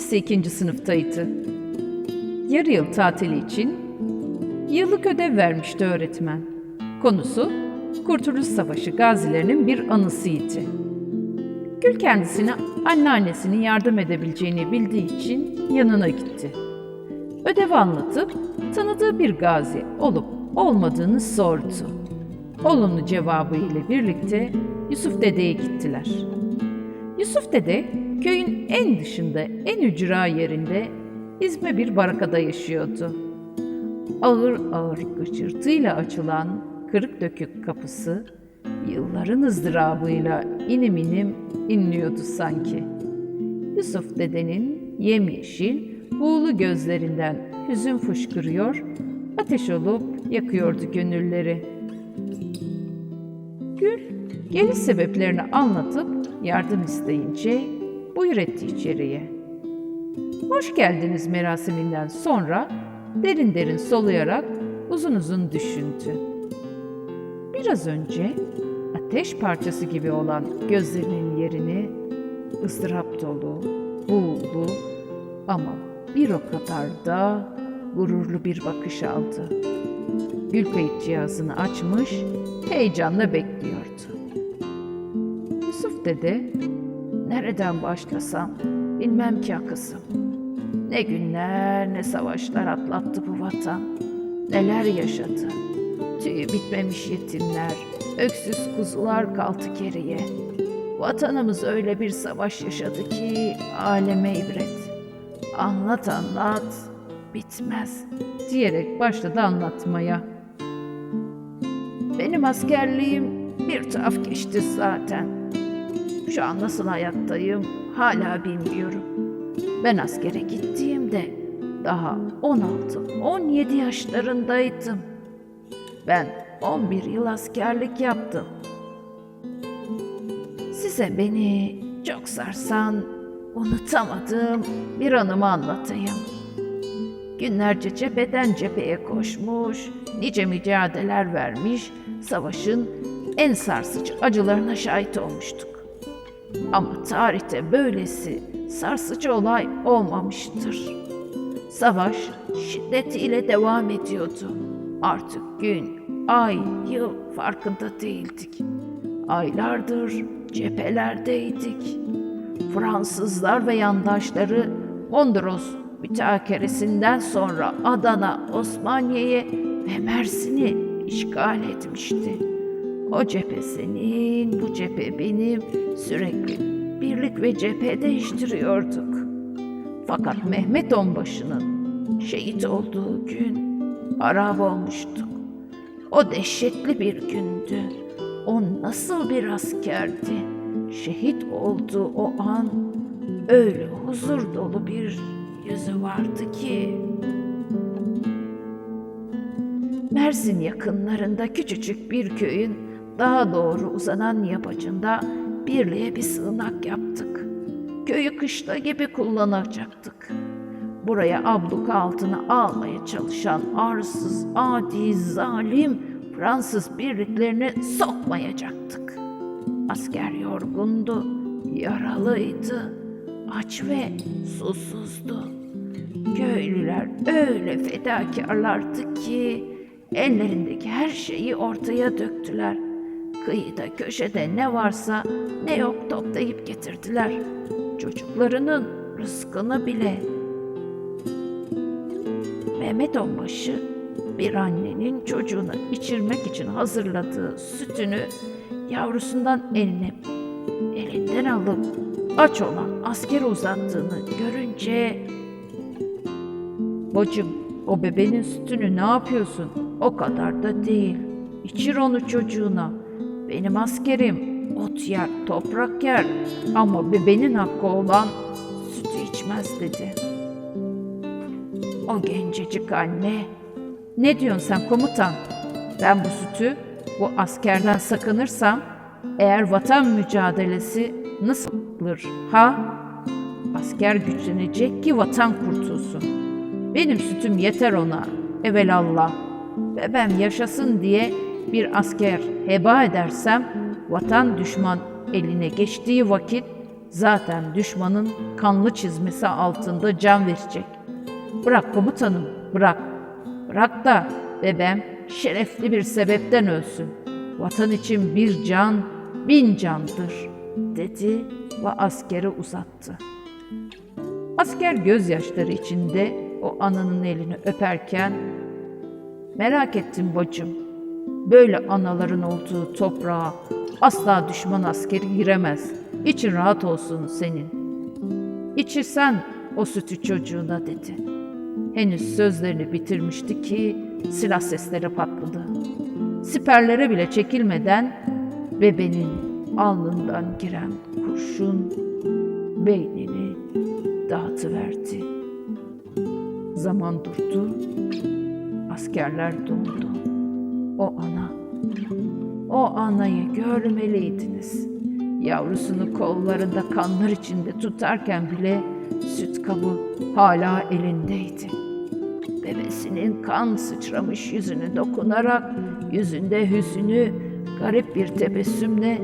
Lise ikinci sınıftaydı. Yarı yıl tatili için yıllık ödev vermişti öğretmen. Konusu Kurtuluş Savaşı gazilerinin bir anısıydı. Gül kendisine anneannesinin yardım edebileceğini bildiği için yanına gitti. Ödevi anlatıp tanıdığı bir gazi olup olmadığını sordu. Olumlu cevabı ile birlikte Yusuf Dede'ye gittiler. Yusuf Dede köyün en dışında en ücra yerinde izme bir barakada yaşıyordu. Ağır ağır gıcırtıyla açılan kırık dökük kapısı yılların ızdırabıyla inim inim inliyordu sanki. Yusuf dedenin yemyeşil, buğulu gözlerinden hüzün fışkırıyor, ateş olup yakıyordu gönülleri. Gül, geliş sebeplerini anlatıp yardım isteyince buyur etti içeriye. Hoş geldiniz merasiminden sonra derin derin soluyarak uzun uzun düşündü. Biraz önce ateş parçası gibi olan gözlerinin yerini ızdırap dolu, buğulu ama bir o kadar da gururlu bir bakış aldı. Gül kayıt cihazını açmış, heyecanla bekliyordu. Yusuf dede, nereden başlasam bilmem ki kızım. Ne günler ne savaşlar atlattı bu vatan. Neler yaşadı. Tüyü bitmemiş yetimler, öksüz kuzular kaldı geriye. Vatanımız öyle bir savaş yaşadı ki aleme ibret. Anlat anlat, bitmez diyerek başladı anlatmaya. Benim askerliğim bir tuhaf geçti zaten. Şu an nasıl hayattayım hala bilmiyorum. Ben askere gittiğimde daha 16-17 yaşlarındaydım. Ben 11 yıl askerlik yaptım. Size beni çok sarsan, unutamadığım bir anımı anlatayım. Günlerce cepheden cepheye koşmuş, nice mücadeleler vermiş, savaşın en sarsıcı acılarına şahit olmuştuk. Ama tarihte böylesi sarsıcı olay olmamıştır. Savaş şiddetiyle devam ediyordu. Artık gün, ay, yıl farkında değildik. Aylardır cephelerdeydik. Fransızlar ve yandaşları Mondros mütakeresinden sonra Adana, Osmaniye'ye ve Mersin'i işgal etmişti. O cephe senin, bu cephe benim sürekli birlik ve cephe değiştiriyorduk. Fakat Mehmet Onbaşı'nın şehit olduğu gün harap olmuştuk. O dehşetli bir gündü. O nasıl bir askerdi? Şehit olduğu o an öyle huzur dolu bir yüzü vardı ki. Mersin yakınlarında küçücük bir köyün daha doğru uzanan yapacında birliğe bir sığınak yaptık. Köyü kışla gibi kullanacaktık. Buraya abluka altına almaya çalışan arsız, adi, zalim Fransız birliklerini sokmayacaktık. Asker yorgundu, yaralıydı, aç ve susuzdu. Köylüler öyle fedakarlardı ki ellerindeki her şeyi ortaya döktüler. Kıyıda köşede ne varsa ne yok toplayıp getirdiler. Çocuklarının rızkını bile. Mehmet Onbaşı bir annenin çocuğuna içirmek için hazırladığı sütünü yavrusundan eline elinden alıp aç olan askere uzattığını görünce Bacım o bebeğin sütünü ne yapıyorsun? O kadar da değil. İçir onu çocuğuna. Benim askerim ot yer, toprak yer ama bebeğin hakkı olan sütü içmez dedi. O gencecik anne, ne diyorsun sen komutan? Ben bu sütü bu askerden sakınırsam eğer vatan mücadelesi nasıl olur ha? Asker güçlenecek ki vatan kurtulsun. Benim sütüm yeter ona evelallah. Ve ben yaşasın diye bir asker heba edersem vatan düşman eline geçtiği vakit Zaten düşmanın kanlı çizmesi altında can verecek. Bırak komutanım, bırak. Bırak da bebem şerefli bir sebepten ölsün. Vatan için bir can, bin candır, dedi ve askere uzattı. Asker gözyaşları içinde o ananın elini öperken, merak ettim bacım, böyle anaların olduğu toprağa asla düşman askeri giremez. İçin rahat olsun senin. İçirsen o sütü çocuğuna dedi. Henüz sözlerini bitirmişti ki silah sesleri patladı. Siperlere bile çekilmeden bebenin alnından giren kurşun beynini dağıtıverdi. Zaman durdu, askerler dondu. O ana, o anayı görmeliydiniz. Yavrusunu kollarında kanlar içinde tutarken bile süt kabı hala elindeydi. Bebesinin kan sıçramış yüzüne dokunarak yüzünde hüzünü garip bir tebessümle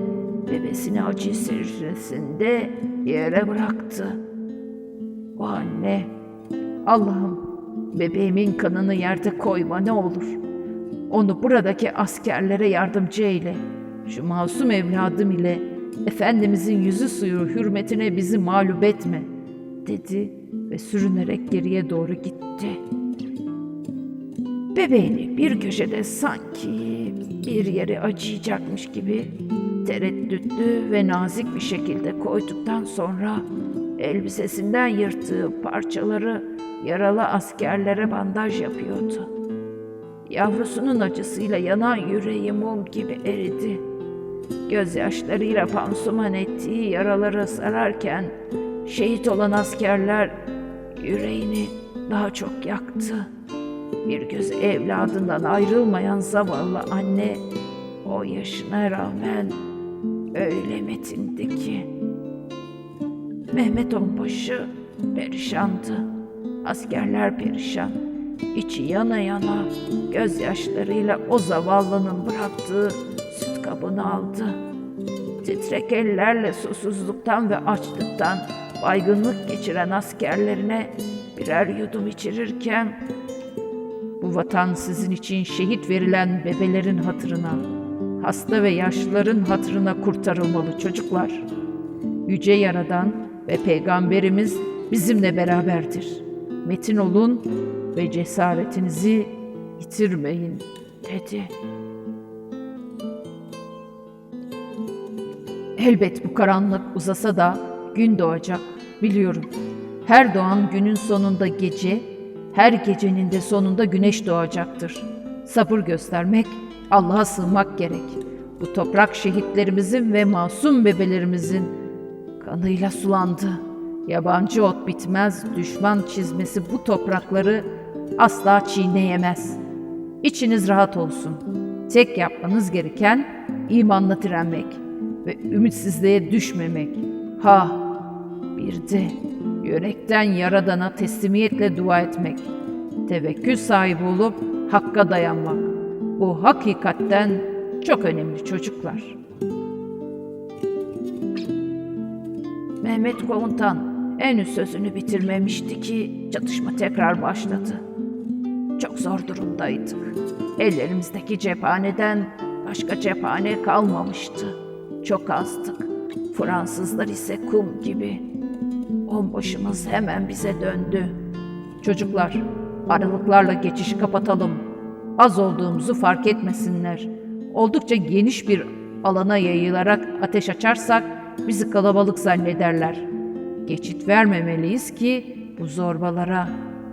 bebesini acı secdesinde yere bıraktı. O anne, Allah'ım bebeğimin kanını yerde koyma ne olur. Onu buradaki askerlere yardımcı eyle. Şu masum evladım ile Efendimizin yüzü suyu hürmetine bizi mağlup etme, dedi ve sürünerek geriye doğru gitti. Bebeğini bir köşede sanki bir yere acıyacakmış gibi tereddütlü ve nazik bir şekilde koyduktan sonra elbisesinden yırttığı parçaları yaralı askerlere bandaj yapıyordu. Yavrusunun acısıyla yanan yüreği mum gibi eridi. Gözyaşlarıyla pansuman ettiği yaraları sararken şehit olan askerler yüreğini daha çok yaktı. Bir göz evladından ayrılmayan zavallı anne o yaşına rağmen öyle metindi ki. Mehmet Onbaşı perişandı. Askerler perişan. İçi yana yana gözyaşlarıyla o zavallının bıraktığı süt kabını aldı. Titrek ellerle susuzluktan ve açlıktan baygınlık geçiren askerlerine birer yudum içirirken bu vatan sizin için şehit verilen bebelerin hatırına, hasta ve yaşlıların hatırına kurtarılmalı çocuklar. Yüce Yaradan ve Peygamberimiz bizimle beraberdir. Metin olun ve cesaretinizi yitirmeyin dedi. Elbet bu karanlık uzasa da gün doğacak biliyorum. Her doğan günün sonunda gece, her gecenin de sonunda güneş doğacaktır. Sabır göstermek, Allah'a sığmak gerek. Bu toprak şehitlerimizin ve masum bebelerimizin kanıyla sulandı. Yabancı ot bitmez, düşman çizmesi bu toprakları asla çiğneyemez. İçiniz rahat olsun. Tek yapmanız gereken imanla direnmek ve ümitsizliğe düşmemek. Ha, bir de yürekten Yaradan'a teslimiyetle dua etmek. Tevekkül sahibi olup hakka dayanmak. Bu hakikatten çok önemli çocuklar. Mehmet Komutan henüz sözünü bitirmemişti ki çatışma tekrar başladı. Çok zor durumdaydık. Ellerimizdeki cephaneden başka cephane kalmamıştı. Çok azdık. Fransızlar ise kum gibi. Onbaşımız hemen bize döndü. Çocuklar, aralıklarla geçişi kapatalım. Az olduğumuzu fark etmesinler. Oldukça geniş bir alana yayılarak ateş açarsak bizi kalabalık zannederler. Geçit vermemeliyiz ki bu zorbalara.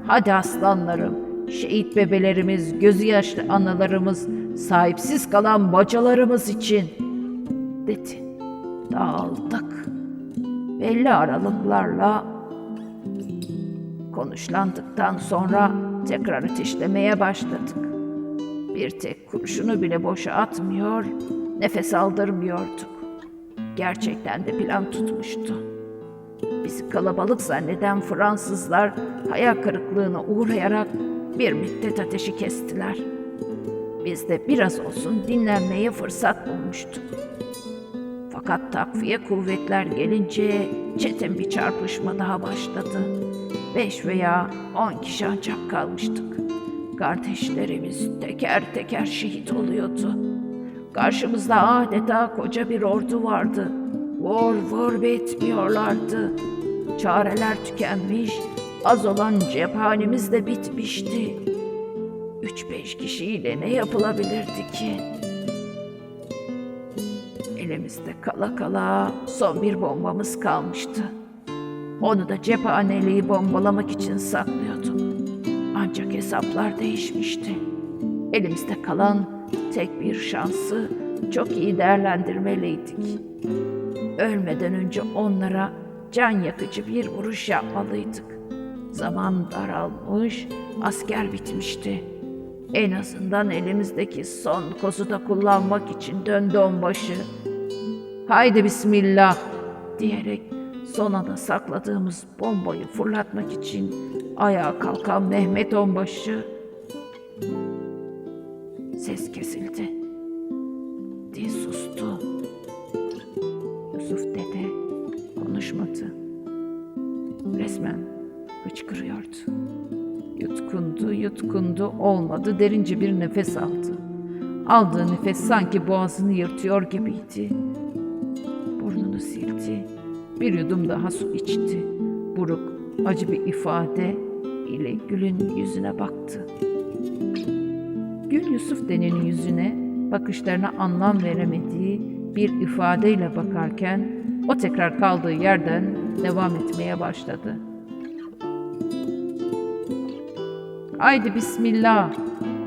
Hadi aslanlarım, şehit bebelerimiz, gözü yaşlı analarımız, sahipsiz kalan bacalarımız için dedi. Dağıldık. Belli aralıklarla konuşlandıktan sonra tekrar ateşlemeye başladık. Bir tek kurşunu bile boşa atmıyor, nefes aldırmıyorduk. Gerçekten de plan tutmuştu. Bizi kalabalık zanneden Fransızlar hayal kırıklığına uğrayarak bir müddet ateşi kestiler. Biz de biraz olsun dinlenmeye fırsat bulmuştuk. Fakat takviye kuvvetler gelince çetin bir çarpışma daha başladı. Beş veya on kişi ancak kalmıştık. Kardeşlerimiz teker teker şehit oluyordu. Karşımızda adeta koca bir ordu vardı. Vur vur bitmiyorlardı. Çareler tükenmiş, az olan cephanemiz de bitmişti. Üç beş kişiyle ne yapılabilirdi ki? Elimizde kala kala son bir bombamız kalmıştı. Onu da cephaneliği bombalamak için saklıyordum. Ancak hesaplar değişmişti. Elimizde kalan tek bir şansı çok iyi değerlendirmeliydik. Ölmeden önce onlara can yakıcı bir vuruş yapmalıydık. Zaman daralmış, asker bitmişti. En azından elimizdeki son kozu da kullanmak için döndü onbaşı. Haydi bismillah diyerek son sakladığımız bombayı fırlatmak için ayağa kalkan Mehmet onbaşı ses kesildi. Yutkundu, olmadı. Derince bir nefes aldı. Aldığı nefes sanki boğazını yırtıyor gibiydi. Burnunu sildi. Bir yudum daha su içti. Buruk, acı bir ifade ile Gül'ün yüzüne baktı. Gül Yusuf denenin yüzüne bakışlarına anlam veremediği bir ifadeyle bakarken o tekrar kaldığı yerden devam etmeye başladı. Haydi bismillah.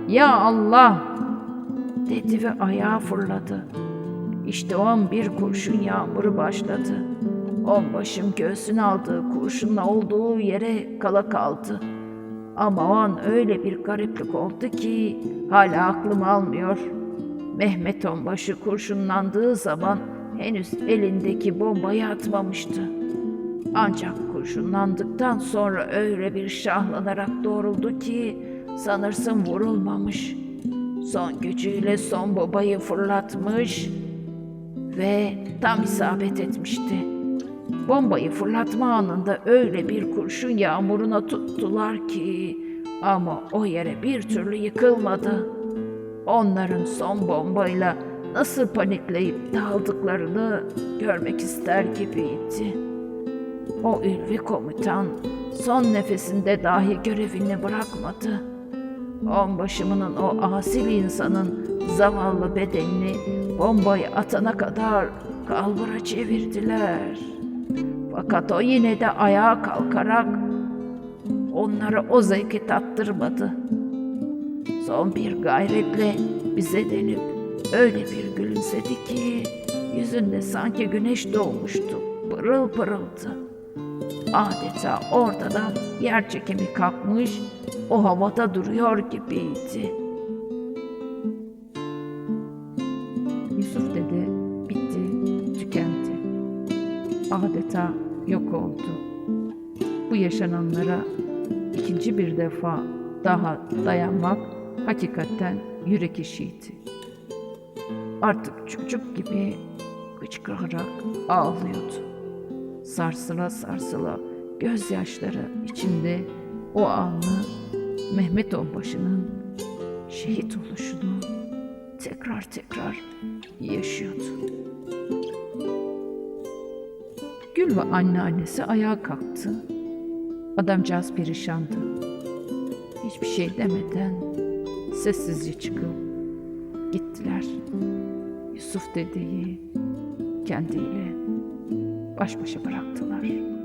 Ya Allah dedi ve ayağa fırladı. İşte o an bir kurşun yağmuru başladı. Onbaşım göğsüne aldığı kurşunla olduğu yere kala kaldı. Ama o an öyle bir gariplik oldu ki hala aklım almıyor. Mehmet Onbaşı kurşunlandığı zaman henüz elindeki bombayı atmamıştı. Ancak kurşunlandıktan sonra öyle bir şahlanarak doğruldu ki sanırsın vurulmamış. Son gücüyle son babayı fırlatmış ve tam isabet etmişti. Bombayı fırlatma anında öyle bir kurşun yağmuruna tuttular ki ama o yere bir türlü yıkılmadı. Onların son bombayla nasıl panikleyip dağıldıklarını görmek ister gibiydi. O ülvi komutan son nefesinde dahi görevini bırakmadı. Onbaşımının o asil insanın zavallı bedenini bombayı atana kadar kalbura çevirdiler. Fakat o yine de ayağa kalkarak onlara o zevki tattırmadı. Son bir gayretle bize dönüp öyle bir gülümsedi ki yüzünde sanki güneş doğmuştu. Pırıl pırıldı. Adeta ortadan yer çekimi kalkmış, o havada duruyor gibiydi. Yusuf dede bitti, tükendi. Adeta yok oldu. Bu yaşananlara ikinci bir defa daha dayanmak hakikaten yürek işiydi. Artık çocuk gibi hıçkırarak ağlıyordu. Sarsıla sarsıla gözyaşları içinde o anı Mehmet Onbaşı'nın şehit oluşunu tekrar tekrar yaşıyordu. Gül ve anneannesi ayağa kalktı. Adamcağız perişandı. Hiçbir şey demeden sessizce çıkıp gittiler. Yusuf dedeyi kendiyle baş başa bıraktılar.